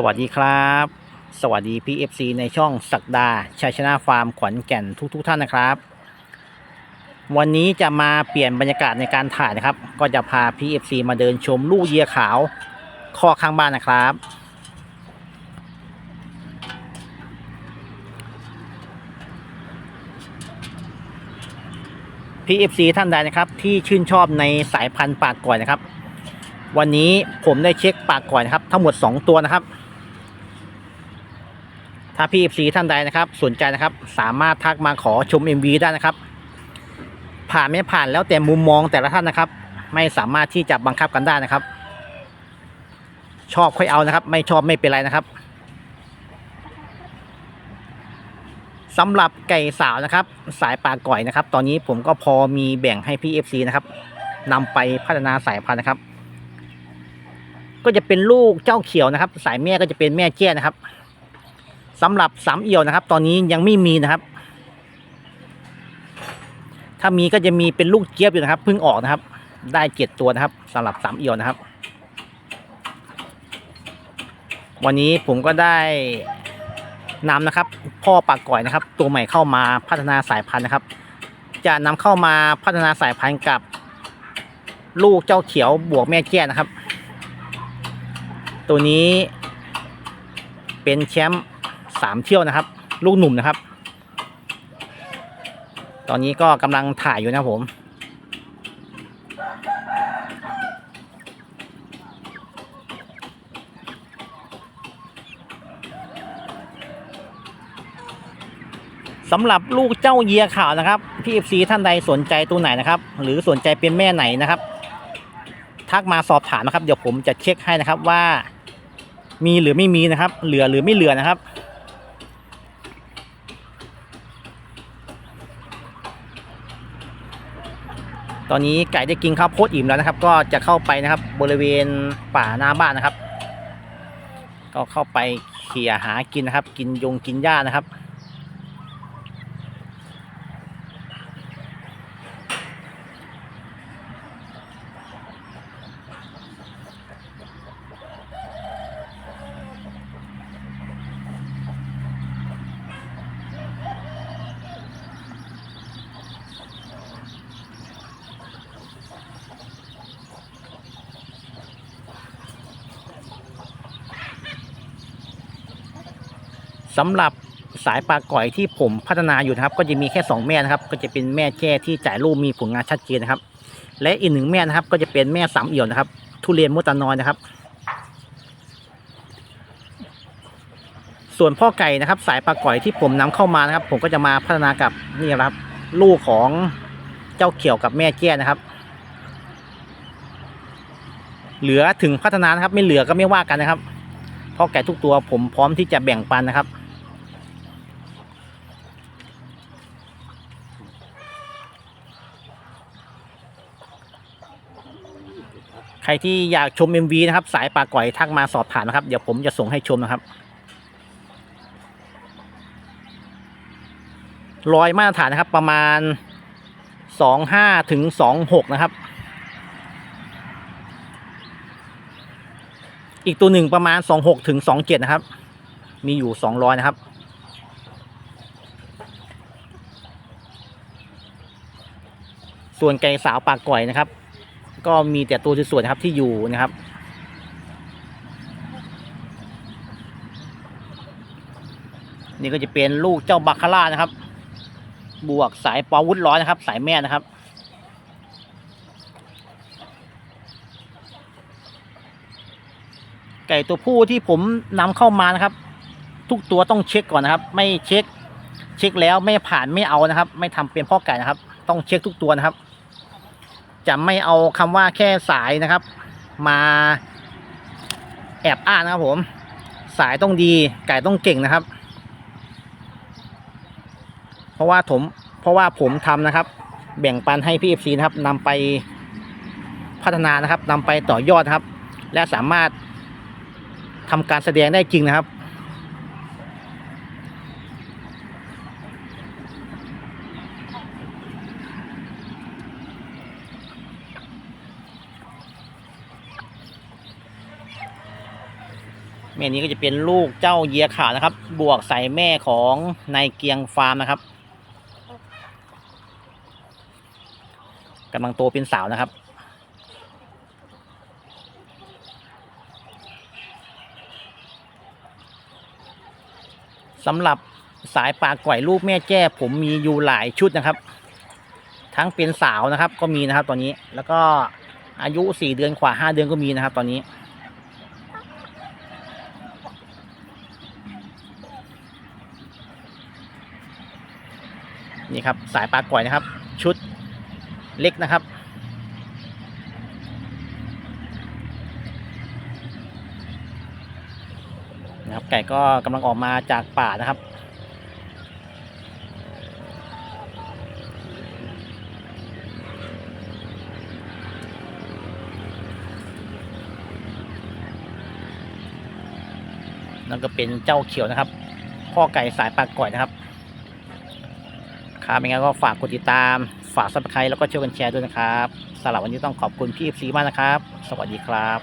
สวัสดีครับ สวัสดี PFC ในช่องสักดาชัยชนะฟาร์มขวัญแก่นทุกๆทท่านนะครับ วันนี้จะมาเปลี่ยนบรรยากาศในการถ่ายนะครับ ก็จะพา PFC มาเดินชมลูกเยียขาวข้อข้างบ้านนะครับ PFC ท่านใดนะครับที่ชื่นชอบในสายพันธุ์ปากก่อยนะครับวันนี้ผมได้เช็คปากก่อยนะครับ ทั้งหมด 2 ตัวนะครับ ถ้า PFC ท่านใดนะครับ สนใจนะครับ สามารถทักมาขอชม MV ได้นะครับ ผ่านไม่ผ่านแล้วแต่มุมมองแต่ละท่านนะครับ ไม่สามารถที่จะบังคับกันได้นะครับ ชอบค่อยเอานะครับ ไม่ชอบไม่เป็นไรนะครับสำหรับไก่สาวนะครับ สายปลาก่อยนะครับ ตอนนี้ผมก็พอมีแบ่งให้พี่ FC นะครับนำไปพัฒนาสายพันธุ์นะครับ ก็จะเป็นลูกเจ้าเขียวนะครับ สายแม่ก็จะเป็นแม่แจ้นะครับ สำหรับสามเอี่ยวนะครับ ตอนนี้ยังไม่มีนะครับ ถ้ามีก็จะมีเป็นลูกเจี๊ยบอยู่นะครับเพิ่งออกนะครับ ได้เจ็ดตัวนะครับสำหรับสามเอี่ยวนะครับ วันนี้ผมก็ได้นำนะครับ พ่อปากก่อยนะครับ ตัวใหม่เข้ามาพัฒนาสายพันธุ์นะครับ จะนำเข้ามาพัฒนาสายพันธุ์กับลูกเจ้าเขียวบวกแม่แจ้นะครับ ตัวนี้เป็นแชมป์ สามเที่ยวนะครับ ลูกหนุ่มนะครับ ตอนนี้ก็กำลังถ่ายอยู่นะผมสำหรับลูกเจ้าเยียขาวนะครับพี่เอฟซีท่านใดสนใจตัวไหนนะครับ หรือสนใจเป็นแม่ไหนนะครับทักมาสอบถามนะครับ เดี๋ยวผมจะเช็คให้นะครับว่า มีหรือไม่มีนะครับ เหลือหรือไม่เหลือนะครับ ตอนนี้ไก่ได้กินข้าวโพดอิ่มแล้วนะครับ ก็จะเข้าไปนะครับ บริเวณป่าหน้าบ้านนะครับ ก็เข้าไปเขี่ยหากินนะครับ กินยงกินหญ้านะครับ สำหรับสายปลาก่อยที่ผมพัฒนาอยู่นะครับ ก็จะมีแค่ 2 แม่นะครับ ก็จะเป็นแม่แจ้ที่จ่ายลูกมีผลงานชัดเจนนะครับ และอีกหนึ่งแม่นะครับ ก็จะเป็นแม่สามเอี่ยวนะครับ ทุเรียนมุตานอยนะครับ ส่วนพ่อไก่นะครับ สายปลาก่อยที่ผมนำเข้ามานะครับ ผมก็จะมาพัฒนากับนี่นะครับ ลูกของเจ้าเขียวกับแม่แจ้นะครับ เหลือถึงพัฒนานะครับ ไม่เหลือก็ไม่ว่ากันนะครับพราะไก่ทุกตัวผมพร้อมที่จะแบ่งปันนะครับ รที่อยากชม MV นะครับ สายปลาก่อยทักมาสอบถามนะครับ เดี๋ยวผมจะส่งให้ชมนะครับรอยมาตรฐานนะครับ ประมาณสองห้าถึงสองหกนะครับ อีกตัวหนึ่งประมาณสองหกถึงสองเจ็ดนะครับ มีอยู่สองร้อยนะครับส่วนไก่สาวปากก่อยนะครับ ก็มีแต่ตัวสวยๆนะครับที่อยู่นะครับ นี่ก็จะเป็นลูกเจ้าบาคาร่านะครับ บวกสายปอวุธร้อยนะครับ สายแม่นะครับไก่ตัวผู้ที่ผมนำเข้ามานะครับ ทุกตัวต้องเช็คก่อนนะครับ ไม่เช็ค เช็คแล้วไม่ผ่านไม่เอานะครับ ไม่ทำเป็นพ่อไก่นะครับ ต้องเช็คทุกตัวนะครับ จะไม่เอาคำว่าแค่สายนะครับ มาแอบอ้างนะครับผม สายต้องดีไก่ต้องเก่งนะครับ เพราะว่าผมเพราะว่าผมทำนะครับ แบ่งปันให้พี่เอฟซีนะครับนำไปพัฒนานะครับนำไปต่อยอดนะครับ และสามารถทำการแสดงได้จริงนะครับ แม่นี้ก็จะเป็นลูกเจ้าเยียขาวนะครับ บวกใส่แม่ของนายเกียงฟาร์มนะครับกำลังโตเป็นสาวนะครับ สำหรับสายปลาก่อยลูกแม่แจ้ผมมีอยู่หลายชุดนะครับ ทั้งเป็นสาวนะครับก็มีนะครับตอนนี้แล้วก็อายุสี่เดือนกว่าห้าเดือนก็มีนะครับตอนนี้ นี่ครับสายปลาก่อยนะครับ ชุดเล็กนะครับ นะครับ ไก่ก็กำลังออกมาจากป่านะครับนั่นก็เป็นเจ้าเขียวนะครับ พ่อไก่สายปลาก่อยนะครับ ครับยังไงก็ฝากกดติดตาม ฝากซับสไครต์แล้วก็ช่วยกันแชร์ด้วยนะครับสำหรับวันนี้ต้องขอบคุณพี่ซีมากนะครับ สวัสดีครับ